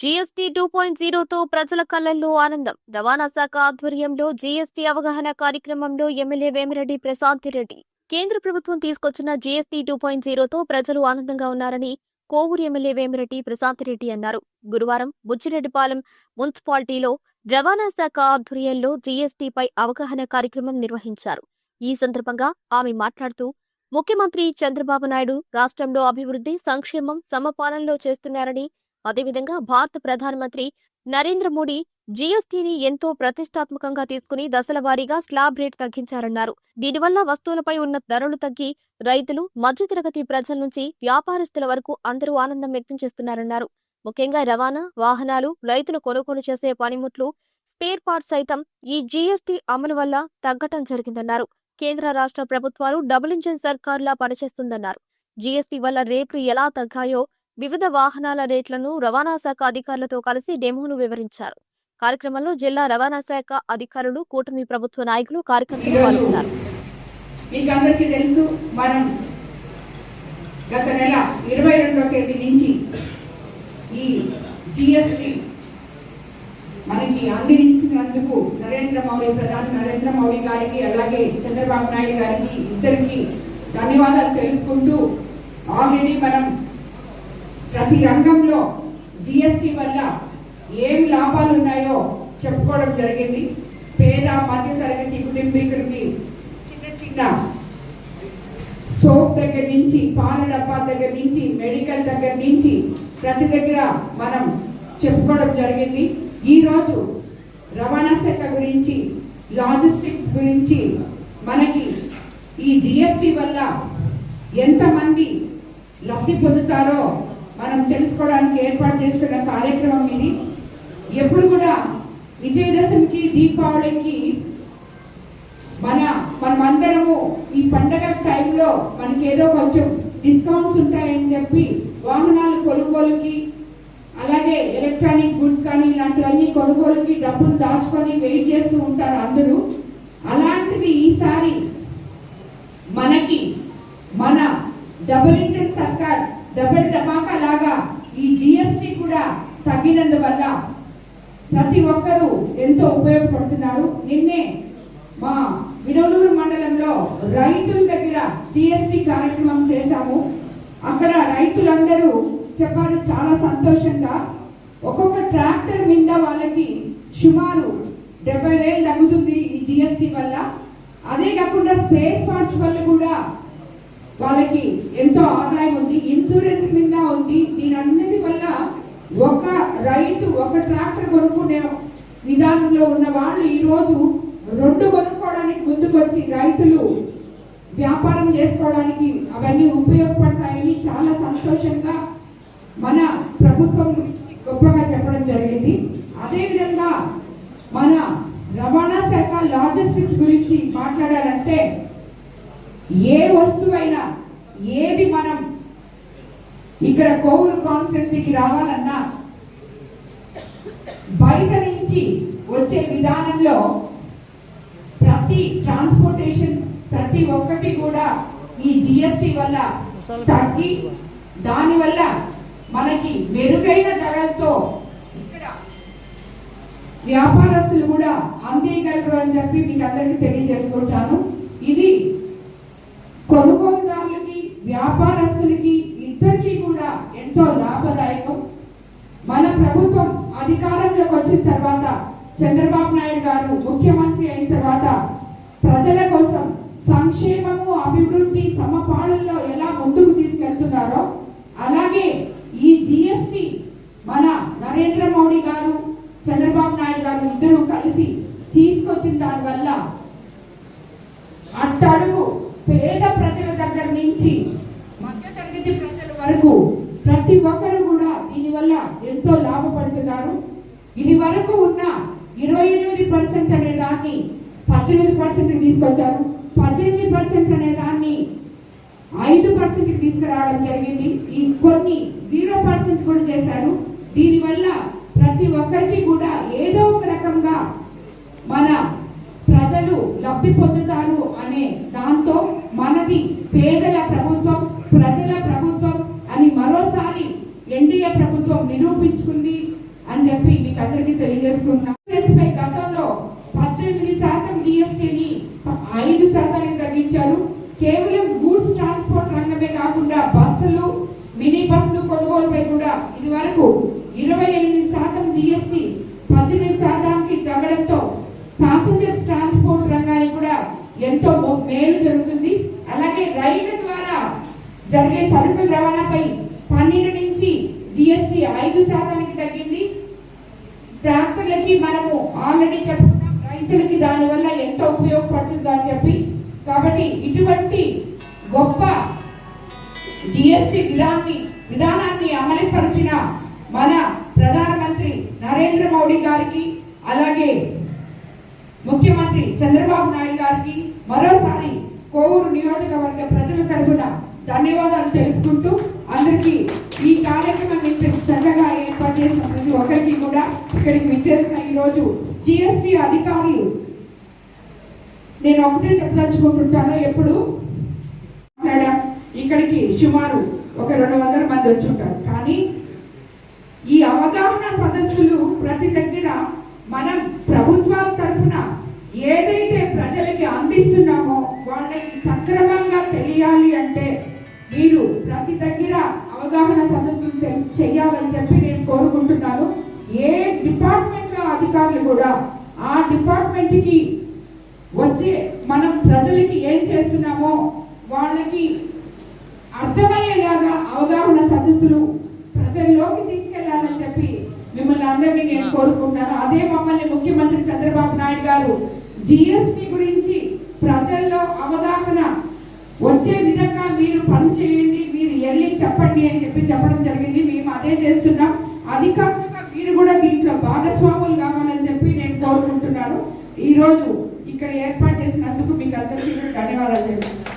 GST two point జీరోతో ప్రజల కళ్ళల్లో ఆనందం. రవాణా శాఖ ఆధ్వర్యంలో జీఎస్టీ అవగాహన కార్యక్రమంలో ఎమ్మెల్యే వేమిరెడ్డి ప్రశాంత్ రెడ్డి. కేంద్ర ప్రభుత్వం తీసుకొచ్చిన జీఎస్టీ టూ పాయింట్ జీరోతో ప్రజలు ఆనందంగా ఉన్నారని కోవూరు ఎమ్మెల్యే వేమిరెడ్డి ప్రశాంత్ రెడ్డి అన్నారు. గురువారం బుచ్చిరెడ్డిపాలెం మున్సిపాలిటీలో రవాణా శాఖ ఆధ్వర్యంలో జీఎస్టీపై అవగాహన కార్యక్రమం నిర్వహించారు. ఈ సందర్భంగా ఆమె మాట్లాడుతూ ముఖ్యమంత్రి చంద్రబాబు నాయుడు రాష్ట్రంలో అభివృద్ధి సంక్షేమం సమపాలనలో చేస్తున్నారని అదేవిధంగా భారత ప్రధానమంత్రి నరేంద్ర మోడీ జీఎస్టీని ఎంతో ప్రతిష్టాత్మకంగా తీసుకుని దశల వారీగా స్లాబ్ రేట్ తగ్గించారన్నారు. దీనివల్ల వస్తువులపై ఉన్న ధరలు తగ్గి రైతులు మధ్యతరగతి ప్రజల నుంచి వ్యాపారస్తుల వరకు అందరూ ఆనందం వ్యక్తం చేస్తున్నారన్నారు. ముఖ్యంగా రవాణా వాహనాలు రైతులు కొనుగోలు చేసే పనిముట్లు స్పేర్ పార్ట్స్ సైతం ఈ జీఎస్టీ అమలు వల్ల తగ్గటం జరిగిందన్నారు. కేంద్ర రాష్ట్ర ప్రభుత్వాలు డబుల్ ఇంజిన్ సర్కార్లా పనిచేస్తుందన్నారు. జీఎస్టీ వల్ల రేట్లు ఎలా తగ్గాయో వివిధ వాహనాల రేట్లను రవాణా శాఖ అధికారులతో కలిసి డెమోను వివరించారు. కార్యక్రమంలో జిల్లా రవాణా శాఖ అధికారులు కూటమి ప్రభుత్వ నాయకులు కార్యకర్తలు పాల్గొన్నారు. మీకు అందరికీ తెలుసు మనం గత నెల ఇరవై రెండో తేదీ నుంచి ఈ జిఎస్టి మనకి అందించినందుకు నరేంద్ర మోడీ ప్రధాని నరేంద్ర మోడీ గారికి అలాగే చంద్రబాబు నాయుడు గారికి ఇద్దరికి ధన్యవాదాలు తెలుపుకుంటూ ఆల్రెడీ మనం ప్రతి రంగంలో జిఎస్టి వల్ల ఏం లాభాలు ఉన్నాయో చెప్పుకోవడం జరిగింది. పేద మధ్య తరగతి కుటుంబీకులకి చిన్న చిన్న సోప్ దగ్గర నుంచి పాల డబ్బా దగ్గర నుంచి మెడికల్ దగ్గర నుంచి ప్రతి దగ్గర మనం చెప్పుకోవడం జరిగింది. ఈరోజు రవాణా శాఖ గురించి లాజిస్టిక్స్ గురించి మనకి ఈ జిఎస్టి వల్ల ఎంతమంది లబ్ధి పొందుతారో మనం తెలుసుకోవడానికి ఏర్పాటు చేసుకున్న కార్యక్రమం ఇది. ఎప్పుడు కూడా విజయదశమికి దీపావళికి మన మనమందరము ఈ పండగ టైంలో మనకి ఏదో కొంచెం డిస్కౌంట్స్ ఉంటాయని చెప్పి వాహనాల కొనుగోలుకి అలాగే ఎలక్ట్రానిక్ గుడ్స్ కానీ ఇలాంటివన్నీ కొనుగోలుకి డబ్బులు దాచుకొని వెయిట్ చేస్తూ ఉంటారు అందరూ. అలాంటిది ఈసారి మనకి మన డబుల్ ఇంజిన్ సర్కార్ డబుల్ ధమాకా లాగా ఈ జిఎస్టి కూడా తగ్గినందువల్ల ప్రతి ఒక్కరూ ఎంతో ఉపయోగపడుతున్నారు. నిన్నే మా వినోదూరు మండలంలో రైతుల దగ్గర జిఎస్టి కార్యక్రమం చేశాము. అక్కడ రైతులందరూ చెప్పారు చాలా సంతోషంగా. ఒక్కొక్క ట్రాక్టర్ మీద వాళ్ళకి సుమారు డెబ్బై వేలు తగ్గుతుంది ఈ జిఎస్టి వల్ల. అదే కాకుండా స్పేర్ పార్ట్స్ వల్ల కూడా వాళ్ళకి ఎంతో ఆదాయం ఉంది ఇన్సూరెన్స్ మీద ఉంది. దీని అన్నిటి వల్ల ఒక రైతు ఒక ట్రాక్టర్ కొనుక్కునే విధానంలో ఉన్న వాళ్ళు ఈరోజు రెండు కొనుక్కోవడానికి ముందుకొచ్చి రైతులు వ్యాపారం చేసుకోవడానికి అవన్నీ ఉపయోగపడతాయని చాలా సంతోషంగా మన ప్రభుత్వం గురించి గొప్పగా చెప్పడం జరిగింది. అదేవిధంగా మన రవాణా శాఖ లాజిస్టిక్స్ గురించి మాట్లాడాలంటే ఏ వస్తువైనా ఏది మనం ఇక్కడ కోవూరు కాన్స్టిట్యున్సీకి రావాలన్నా బయట నుంచి వచ్చే విధానంలో ప్రతి ట్రాన్స్పోర్టేషన్ ప్రతి ఒక్కటి కూడా ఈ జిఎస్టి వల్ల తగ్గి దానివల్ల మనకి మెరుగైన ధరలతో ఇక్కడ వ్యాపారస్తులు కూడా అందేయగలరు అని చెప్పి మీకు అందరికీ తెలియజేసుకుంటాను. ఇది కొనుగోలుదారులకి వ్యాపారస్తులకి ఇద్దరికి కూడా ఎంతో లాభదాయకం. మన ప్రభుత్వం అధికారంలోకి వచ్చిన తర్వాత చంద్రబాబు నాయుడు గారు ముఖ్యమంత్రి అయిన తర్వాత ప్రజల కోసం సంక్షేమము అభివృద్ధి సమపాళల్లో ఎలా ముందుకు తీసుకెళ్తున్నారో అలాగే ఈ జిఎస్టి మన నరేంద్ర మోడీ గారు చంద్రబాబు నాయుడు గారు ఇద్దరు కలిసి తీసుకొచ్చిన దానివల్ల అట్టడుగు పేద ప్రజల దగ్గర నుంచి మధ్యతరగతి ప్రజల వరకు ప్రతి ఒక్కరు కూడా దీనివల్ల ఎంతో లాభపడుతున్నారు. ఇది వరకు ఉన్న ఇరవై ఎనిమిది పర్సెంట్ అనే దాన్ని పద్దెనిమిది పర్సెంట్ తీసుకొచ్చారు. పద్దెనిమిది పర్సెంట్ అనే దాన్ని ఐదు పర్సెంట్ తీసుకురావడం జరిగింది. ఈ కొన్ని జీరో పర్సెంట్ కూడా చేశారు. దీనివల్ల ప్రతి ఒక్కరికి కూడా ఏదో ఒక రకంగా మన ప్రజలు లబ్ధి పొందుతారు అనే దాంతో మనది పేదల ప్రభుత్వం ప్రజల ప్రభుత్వం అని చెప్పి మీకు అందరికీ తెలియజేసుకుంటున్నాను పై గతంలో పద్దెనిమిది శాతం జిఎస్టీని ఐదు శాతానికి తగ్గించారు. కేవలం గూడ్స్ ట్రాన్స్పోర్ట్ రంగమే కాకుండా బస్సులు మినీ బస్సులు కొనుగోలుపై కూడా ఇది వరకు ఇరవై ఎనిమిది శాతం జిఎస్టీ పద్దెనిమిది శాతానికి తగ్గడంతో ప్యాసింజర్స్ ట్రాన్స్పోర్ట్ రంగానికి కూడా ఎంతో మేలు జరుగుతుంది. అలాగే రైళ్ళ ద్వారా జరిగే సరుకుల రవాణాపై ఐదు శాతానికి తగ్గింది. ట్రాక్టర్లకి మనము ఆల్రెడీ చెప్పుకున్నాం రైతులకి దానివల్ల ఎంతో ఉపయోగపడుతుందో అని చెప్పి. కాబట్టి ఇటువంటి గొప్ప జిఎస్టి విధాన్ని విధానాన్ని అమలుపరిచిన మన ప్రధానమంత్రి నరేంద్ర మోడీ గారికి అలాగే ముఖ్యమంత్రి చంద్రబాబు నాయుడు గారికి మరోసారి కోవూరు నియోజకవర్గ ప్రజల తరఫున ధన్యవాదాలు తెలుపుకుంటూ అందరికీ ఈ కార్యక్రమం ఇంత చక్కగా ఏర్పాటు చేసిన ప్రతి ఒక్కరికి కూడా ఇక్కడికి విచ్చేసిన ఈరోజు జిఎస్టి అధికారులు. నేను ఒకటే చెప్పదలుచుకుంటుంటాను ఎప్పుడు మాట్లాడా? ఇక్కడికి సుమారు ఒక రెండు వందల మంది వచ్చి ఉంటారు. కానీ ఈ అవగాహన సదస్సులు ప్రతి దగ్గర మనం ప్రభుత్వాల తరఫున ఏదైతే ప్రజలకి అందిస్తున్నామో వాళ్ళకి సక్రమంగా తెలియాలి అంటే మీరు ప్రతి దగ్గర అవగాహన సదస్సులు తె- చెయ్యాలని చెప్పి నేను కోరుకుంటున్నాను. ఏ డిపార్ట్మెంట్లో అధికారులు కూడా ఆ డిపార్ట్మెంట్కి వచ్చే మనం ప్రజలకి ఏం చేస్తున్నామో వాళ్ళకి అర్థమయ్యేలాగా అవగాహన సదస్సులు ప్రజల్లోకి తీసుకెళ్ళాలని చెప్పి మిమ్మల్ని అందరినీ నేను కోరుకుంటున్నాను. అదే మమ్మల్ని ముఖ్యమంత్రి చంద్రబాబు నాయుడు గారు జిఎస్టి గురించి ప్రజల్లో అవగాహన వచ్చే విధంగా మీరు పని చెప్పండి అని చెప్పి చెప్పడం జరిగింది. మేము అదే చేస్తున్నాం. అధికారులుగా మీరు కూడా దీంట్లో భాగస్వాములు కావాలని చెప్పి నేను కోరుకుంటున్నాను. ఈరోజు ఇక్కడ ఏర్పాటు చేసినందుకు మీకు అందరికీ ధన్యవాదాలు తెలుపుతున్నాను.